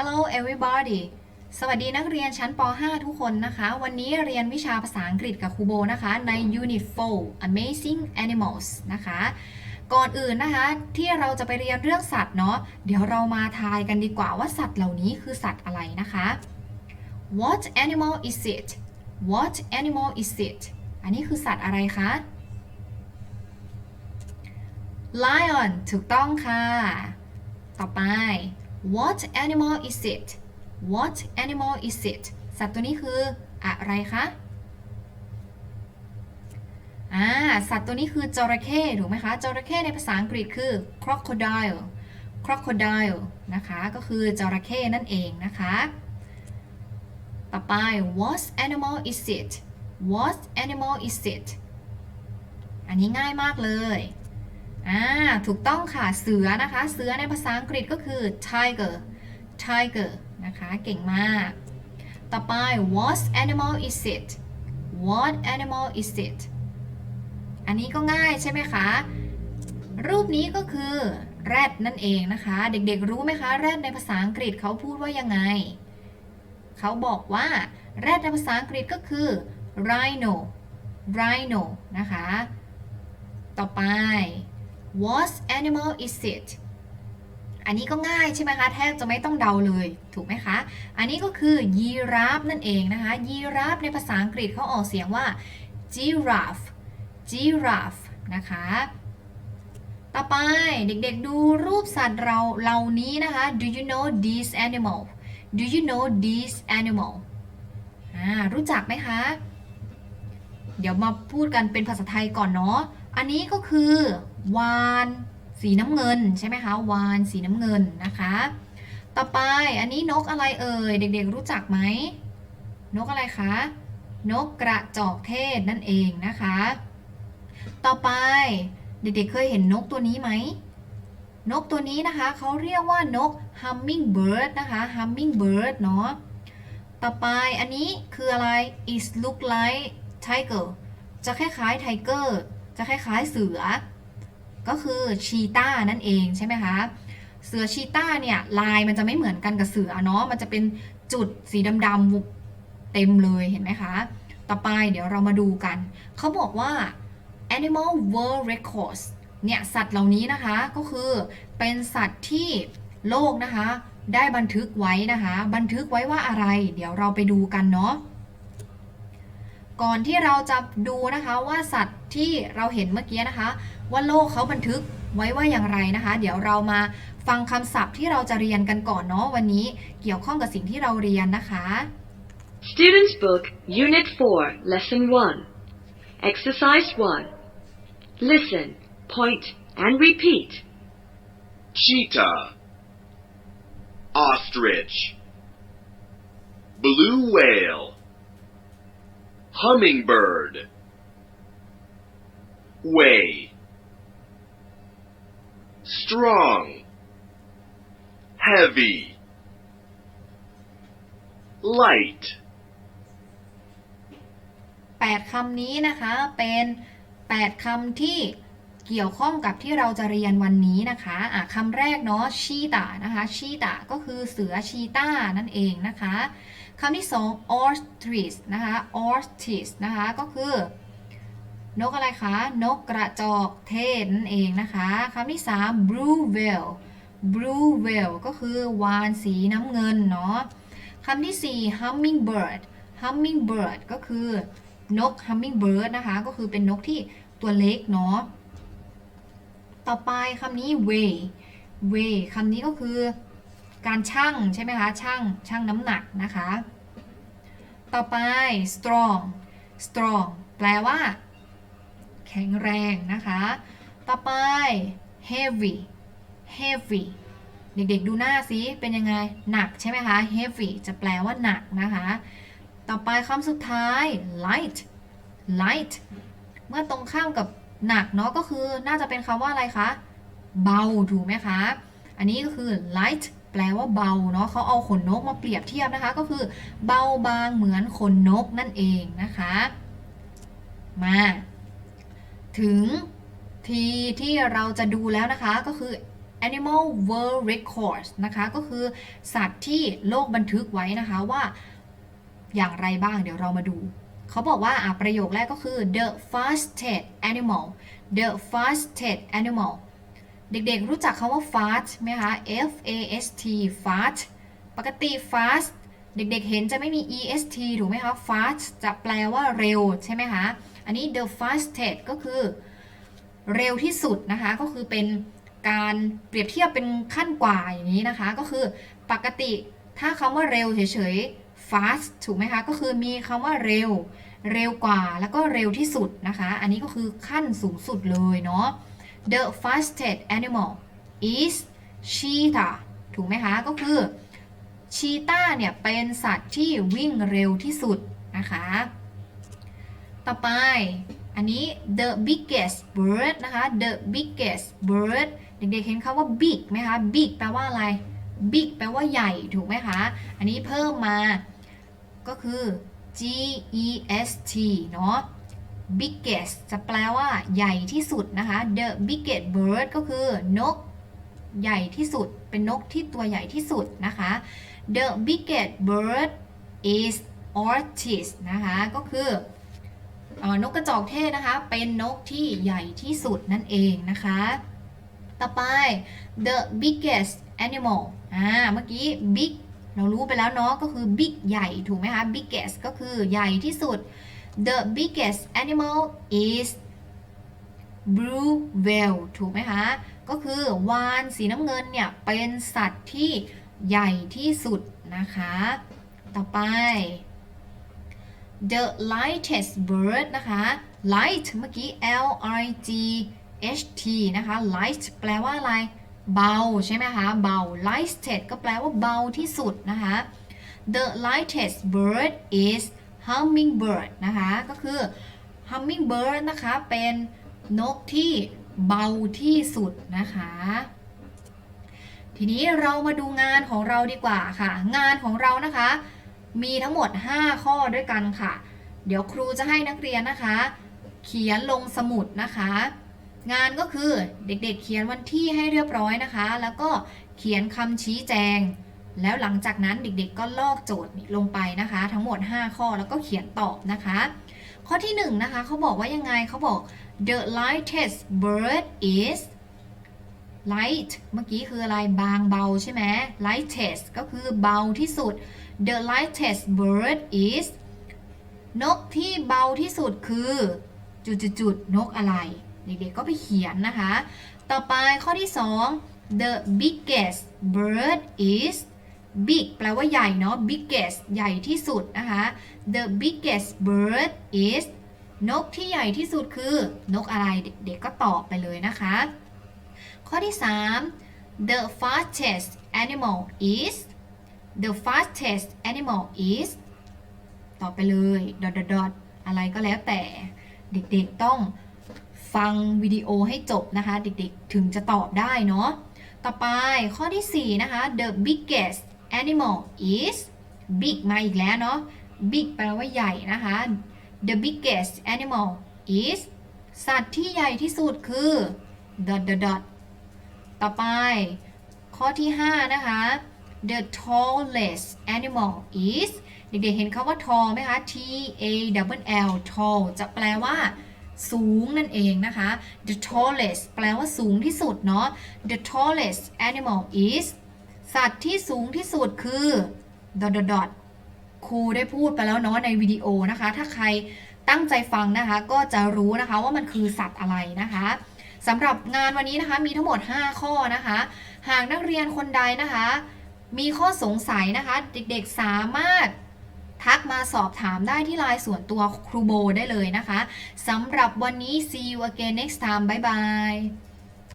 Hello everybody สวัสดีนักเรียนชั้นป .5 ทุกคนนะคะ วันนี้เรียนวิชาภาษาอังกฤษกับครูโบนะคะ ใน Unit 4 Amazing Animals นะคะ ก่อนอื่นนะคะ ที่เราจะไปเรียนเรื่องสัตว์เนาะ เดี๋ยวเรามาทายกันดีกว่าว่าสัตว์เหล่านี้คือสัตว์อะไรนะคะ What animal is it What animal is it อันนี้คือสัตว์อะไรคะ Lion ถูกต้องค่ะ ต่อไป What animal is it What animal is it สัตว์ตัวนี้คืออะไรคะอ่าสัตว์ตัวนี้คือจระเข้ถูกไหมคะจระเข้ในภาษาอังกฤษคือ crocodile crocodile นะคะ ก็คือจระเข้นั่นเองนะคะ ต่อไป What animal is it What animal is it อันนี้ง่ายมากเลย อ่าถูกต้องค่ะเสือนะคะ เสือในภาษาอังกฤษก็คือ tiger tiger นะคะ เก่งมาก ต่อไป what animal is it what animal is it อันนี้ก็ง่ายใช่ไหมคะ รูปนี้ก็คือ แรดนั่นเองนะคะ เด็กๆรู้ไหมคะ แรดในภาษาอังกฤษเขาพูดว่ายังไง เขาบอกว่า แรดในภาษาอังกฤษก็คือ rhino rhino นะคะ ต่อไป what animal is it อันนี้ก็ง่ายใช่ไหมคะ แทบจะไม่ต้องเดาเลย ถูกไหมคะ อันนี้ก็คือยีราฟนั่นเองนะคะ ยีราฟในภาษาอังกฤษเขาออกเสียงว่า giraffe giraffe นะคะ ต่อไปเด็กๆดูรูปสัตว์เราเหล่านี้นะคะ do you know this animal do you know this animal รู้จักไหมคะ เดี๋ยวมาพูดกันเป็นภาษาไทยก่อนเนาะ อันนี้ก็คือ วาน สีน้ำเงินใช่ไหมคะ วานสีน้ำเงินนะคะ ต่อไปอันนี้นกอะไรเอ่ย เด็กๆรู้จักไหม นกอะไรคะ นกกระจอกเทศนั่นเองนะคะ ต่อไปเด็กๆเคยเห็นนกตัวนี้ไหม นกตัวนี้นะคะเขาเรียกว่านก hummingbird นะคะ hummingbird เนาะต่อไปอันนี้คืออะไร is look like tiger จะคล้ายๆ tiger จะคล้ายๆเสือ ก็คือชีตานั่นเองใช่ไหมคะเสือชีตาเนี่ยลายมันจะไม่เหมือนกันกับเสือเนาะมันจะเป็นจุดสีดำๆเต็มเลยเห็นไหมคะต่อไปเดี๋ยวเรามาดูกัน เขาบอกว่า animal world records เนี่ยสัตว์เหล่านี้นะคะก็คือเป็นสัตว์ที่โลกนะคะ ได้บันทึกไว้นะคะ บันทึกไว้ว่าอะไร เดี๋ยวเราไปดูกันเนาะก่อนที่เราจะดูนะคะว่าสัตว์ที่เราเห็นเมื่อกี้นะคะ ว่าโลกเขาบันทึกไว้ว่าอย่างไรนะคะ เดี๋ยวเรามาฟังคำศัพท์ที่เราจะเรียนกันก่อนเนาะวันนี้เกี่ยวข้องกับสิ่งที่เราเรียนนะคะ Students Book, Unit 4, Lesson 1. Exercise 1. Listen, point, and repeat. cheetah, ostrich, blue whale, hummingbird, way, strong, heavy, light. 8คำนี้นะคะเป็น8คำที่เกี่ยวข้องกับที่เราจะเรียนวันนี้นะคะะคำแรกเนาะชีตานะคะชีตาก็คือเสือชีตานั่นเองนะคะคำที่สอง ostrich นะคะ ostrich นะคะก็คือ นกอะไรคะ นกกระจอกเทศนั่นเองนะคะคำที่สาม blue whale blue whale ก็คือวานสีน้ำเงินเนาะคำที่สี่ hummingbird hummingbird ก็คือนก hummingbird นะคะ ก็คือเป็นนกที่ตัวเล็กเนาะต่อไปคำนี้ weigh weigh คำนี้ก็คือการชั่งใช่ไหมคะชั่งชั่งน้ำหนักนะคะ ต่อไป strong strong แปลว่า แข็งแรงนะคะ ต่อไป heavy heavy เด็กๆดูหน้าสิเป็นยังไง หนักใช่ไหมคะ heavy จะแปลว่าหนักนะคะ ต่อไปคำสุดท้าย light light เมื่อตรงข้ามกับหนักเนาะก็คือน่าจะเป็นคำว่าอะไรคะ เบาถูกไหมคะ อันนี้ก็คือ light แปลว่าเบาเนาะเขาเอาขนนกมาเปรียบเทียบนะคะ ก็คือเบาบางเหมือนขนนกนั่นเองนะคะ มา ถึงทีที่เราจะดูแล้วนะคะก็คือ animal world records นะคะ ก็คือสัตว์ที่โลกบันทึกไว้นะคะว่าอย่างไรบ้างเดี๋ยวเรามาดู เขาบอกว่าอะประโยคแรกก็คือ the fastest animal the fastest animal เด็กๆรู้จักคำว่า fast ไหมคะ F A S T fast ปกติ fast เด็กๆเห็นจะไม่มี est ถูกไหมคะ fast จะแปลว่าเร็วใช่ไหมคะ อันนี้ the fastest ก็คือเร็วที่สุดนะคะ ก็คือเป็นการเปรียบเทียบเป็นขั้นกว่าอย่างนี้นะคะ ก็คือปกติถ้าคำว่าเร็วเฉยๆ fast ถูกไหมคะ ก็คือมีคำว่าเร็ว เร็วกว่าแล้วก็เร็วที่สุดนะคะ อันนี้ก็คือขั้นสูงสุดเลยเนาะ The fastest animal is cheetah ถูกไหมคะ ก็คือชีตาเนี่ยเป็นสัตว์ที่วิ่งเร็วที่สุดนะคะ ต่อไป อันนี้ the biggest bird นะคะ the biggest bird เด็กๆเห็นคำว่า big ไหมคะ big แปลว่าอะไร big แปลว่าใหญ่ถูกไหมคะ อันนี้เพิ่มมาก็คือ G E S T เนาะ biggest จะแปลว่าใหญ่ที่สุดนะคะ the biggest bird ก็คือนกใหญ่ที่สุด เป็นนกที่ตัวใหญ่ที่สุดนะคะ the biggest bird is orchid นะคะ ก็คือ นกกระจอกเทศนะคะ เป็นนกที่ใหญ่ที่สุดนั่นเองนะคะ ต่อไป the biggest animal อ่าเมื่อกี้ big เรารู้ไปแล้วเนาะก็คือ big ใหญ่ถูกไหมคะ biggest ก็คือใหญ่ที่สุด the biggest animal is blue whale ถูกไหมคะ ก็คือวานสีน้ำเงินเนี่ย เป็นสัตว์ที่ใหญ่ที่สุดนะคะ ต่อไป the lightest bird นะคะ light เมื่อกี้ L I G H T นะคะ light แปลว่าอะไร เบาใช่ไหมคะ เบา lightest ก็แปลว่าเบาที่สุดนะคะ the lightest bird is hummingbird นะคะ ก็คือ hummingbird นะคะ เป็นนกที่เบาที่สุดนะคะ ทีนี้เรามาดูงานของเราดีกว่าค่ะ งานของเรานะคะ มีทั้งหมด 5 ข้อด้วยกันค่ะ เดี๋ยวครูจะให้นักเรียนนะคะ เขียนลงสมุดนะคะ งานก็คือเด็กๆ เขียนวันที่ให้เรียบร้อยนะคะ แล้วก็เขียนคำชี้แจง แล้วหลังจากนั้นเด็กๆ ก็ลอกโจทย์ลงไปนะคะ ทั้งหมด 5 ข้อแล้วก็เขียนตอบนะคะ ข้อที่1นะคะเขาบอกว่ายังไงเขาบอก the lightest bird is light เมื่อกี้คืออะไรบางเบาใช่ไหม lightest ก็คือเบาที่สุด the lightest bird is นกที่เบาที่สุดคือจุดๆนกอะไร เด็กๆก็ไปเขียนนะคะ ต่อไปข้อที่ 2 the biggest bird is big แปลว่าใหญ่เนาะ biggest ใหญ่ที่สุดนะคะ the biggest bird is นกที่ใหญ่ที่สุดคือนกอะไรเด็กๆก็ตอบไปเลยนะคะ ข้อที่ 3 the fastest animal is the fastest animal is ตอบไปเลย dot dot dot อะไรก็แล้วแต่เด็กๆต้องฟังวิดีโอให้จบนะคะ เด็กๆถึงจะตอบได้เนาะต่อไปข้อที่ 4 นะคะ the biggest animal is big มาอีกแล้วเนาะ big แปลว่าใหญ่นะคะ the biggest animal is สัตว์ที่ใหญ่ที่สุดคือ dot dot dot ต่อไป ข้อที่ 5 นะคะ the tallest animal is เด็กๆเห็นคำว่า tall ไหมคะ T A W L tall จะแปลว่า สูงนั่นเองนะคะ the tallest แปลว่าสูงที่สุดเนาะ the tallest animal is สัตว์ที่สูงที่สุดคือ dot dot dot ครูได้พูดไปแล้วเนาะในวิดีโอนะคะ ถ้าใครตั้งใจฟังนะคะ ก็จะรู้นะคะว่ามันคือสัตว์อะไรนะคะ สำหรับงานวันนี้นะคะมีทั้งหมด 5 ข้อนะคะ หากนักเรียนคนใดนะคะ มีข้อสงสัยนะคะ เด็กๆสามารถทักมาสอบถามได้ที่ไลน์ส่วนตัวครูโบได้เลยนะคะสำหรับวันนี้ see you again next time bye bye